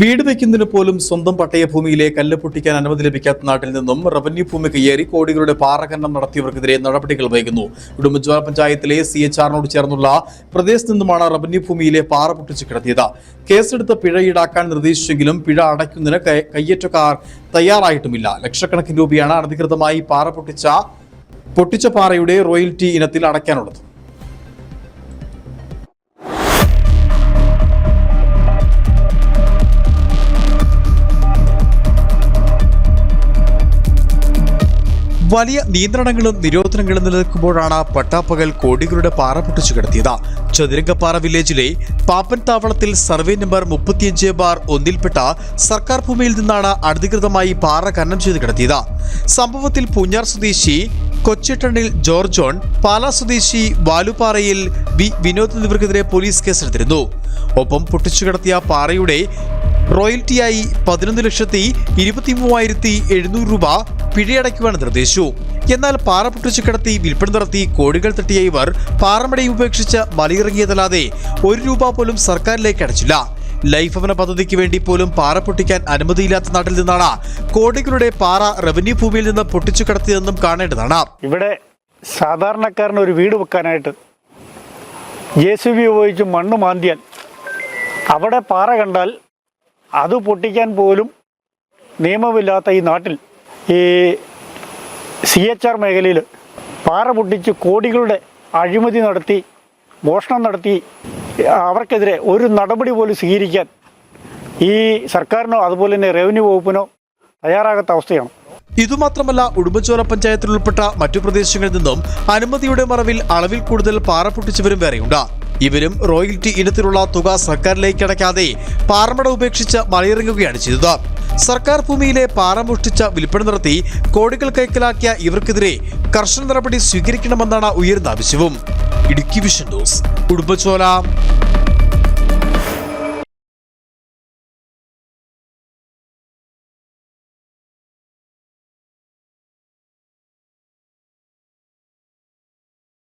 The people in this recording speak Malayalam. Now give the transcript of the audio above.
വീട് വയ്ക്കുന്നതിന് പോലും സ്വന്തം പട്ടയഭൂമിയിലെ കല്ല് പൊട്ടിക്കാൻ അനുമതി ലഭിക്കാത്ത നാട്ടിൽ നിന്നും റവന്യൂ ഭൂമി കയ്യേറി കോടികളുടെ പാറഖനനം നടത്തിയവർക്കെതിരെ നടപടികൾ വൈകുന്നു. ഉടുമ്പൻചോല പഞ്ചായത്തിലെ സി എച്ച് ആറിനോട് ചേർന്നുള്ള പ്രദേശത്ത് നിന്നുമാണ് റവന്യൂ ഭൂമിയിലെ പാറ പൊട്ടിച്ച് കിടത്തിയത്. കേസെടുത്ത് പിഴ ഈടാക്കാൻ നിർദ്ദേശിച്ചെങ്കിലും പിഴ അടയ്ക്കുന്നതിന് കയ്യേറ്റക്കാർ തയ്യാറായിട്ടുമില്ല. ലക്ഷക്കണക്കിന് രൂപയാണ് അനധികൃതമായി പാറ പൊട്ടിച്ച പൊട്ടിച്ച പാറയുടെ റോയൽറ്റി ഇനത്തിൽ അടയ്ക്കാനുള്ളത്. വലിയ നിയന്ത്രണങ്ങളും നിരോധനങ്ങളും നിലനിൽക്കുമ്പോഴാണ് പട്ടാപ്പകൽ കോടികളുടെ പാറ പൊട്ടിച്ചു കിടത്തിയത്. ചതുരംഗപ്പാറ വില്ലേജിലെ പാപ്പൻ താവളത്തിൽ സർവേ നമ്പർ മുപ്പത്തിയഞ്ച് ബാർ ഒന്നിൽപ്പെട്ട സർക്കാർ ഭൂമിയിൽ നിന്നാണ് അനധികൃതമായി പാറ ഖനനം ചെയ്ത് കിടത്തിയത്. സംഭവത്തിൽ പൂഞ്ഞാർ സ്വദേശി കൊച്ചിട്ടണിൽ ജോർജ് ജോൺ പാലാ സ്വദേശി വാലുപാറയിൽ ബി വിനോദ് എന്നിവർക്കെതിരെ പോലീസ് കേസെടുത്തിരുന്നു. ഒപ്പം പൊട്ടിച്ചു കിടത്തിയ പാറയുടെ റോയൽറ്റിയായി പതിനൊന്ന് ലക്ഷത്തി ഇരുപത്തി മൂവായിരത്തി എഴുന്നൂറ് രൂപ പിഴയടയ്ക്കുവാൻ നിർദ്ദേശിച്ചു എന്നാൽ പാറ പൊട്ടിച്ചു കിടത്തി വിൽപ്പന നടത്തി കോടികൾ തട്ടിയ ഇവർ പാറമടയും ഉപേക്ഷിച്ച് മലയിറങ്ങിയതല്ലാതെ ഒരു രൂപ പോലും സർക്കാരിലേക്ക് അടച്ചില്ല. ലൈഫ് ഭവന പദ്ധതിക്ക് വേണ്ടി പോലും പാറ പൊട്ടിക്കാൻ അനുമതിയില്ലാത്ത നാട്ടിൽ നിന്നാണ് കോടികളുടെ പാറ റവന്യൂ ഭൂമിയിൽ നിന്ന് പൊട്ടിച്ചു കിടത്തിയതെന്നും കാണേണ്ടതാണ്. ഇവിടെ സാധാരണക്കാരന് ഒരു വീട് വെക്കാനായിട്ട് ജെ സി ബി ഉപയോഗിച്ച് മണ്ണ് മാന്തിയാൽ അവിടെ പാറ കണ്ടാൽ അത് പൊട്ടിക്കാൻ പോലും നിയമമില്ലാത്ത ഈ നാട്ടിൽ ഈ സി എച്ച് ആർ മേഖലയിൽ പാറ പൊട്ടിച്ച് കോടികളുടെ അഴിമതി നടത്തി മോഷണം നടത്തി അവർക്കെതിരെ ഒരു നടപടി പോലും സ്വീകരിക്കാൻ ഈ സർക്കാരിനോ അതുപോലെ തന്നെ റവന്യൂ വകുപ്പിനോ തയ്യാറാകാത്ത അവസ്ഥയാണ്. ഇതുമാത്രമല്ല ഉടുമ്പൻചോല പഞ്ചായത്തിൽ ഉൾപ്പെട്ട മറ്റു പ്രദേശങ്ങളിൽ നിന്നും അനുമതിയുടെ മറവിൽ അളവിൽ കൂടുതൽ പാറ പൊട്ടിച്ചവരും വേറെയുണ്ട്. ഇവരും റോയൽറ്റി ഇനത്തിലുള്ള തുക സർക്കാരിലേക്ക് അടയ്ക്കാതെ പാറമട ഉപേക്ഷിച്ച് മലയിറങ്ങുകയാണ് ചെയ്തത്. സർക്കാർ ഭൂമിയിലെ പാറ മോഷ്ടിച്ച വിൽപ്പന നടത്തി കോടികൾ കൈക്കലാക്കിയ ഇവർക്കെതിരെ കർശന നടപടി സ്വീകരിക്കണമെന്നാണ് ഉയർന്ന ആവശ്യവും. Idukki vision news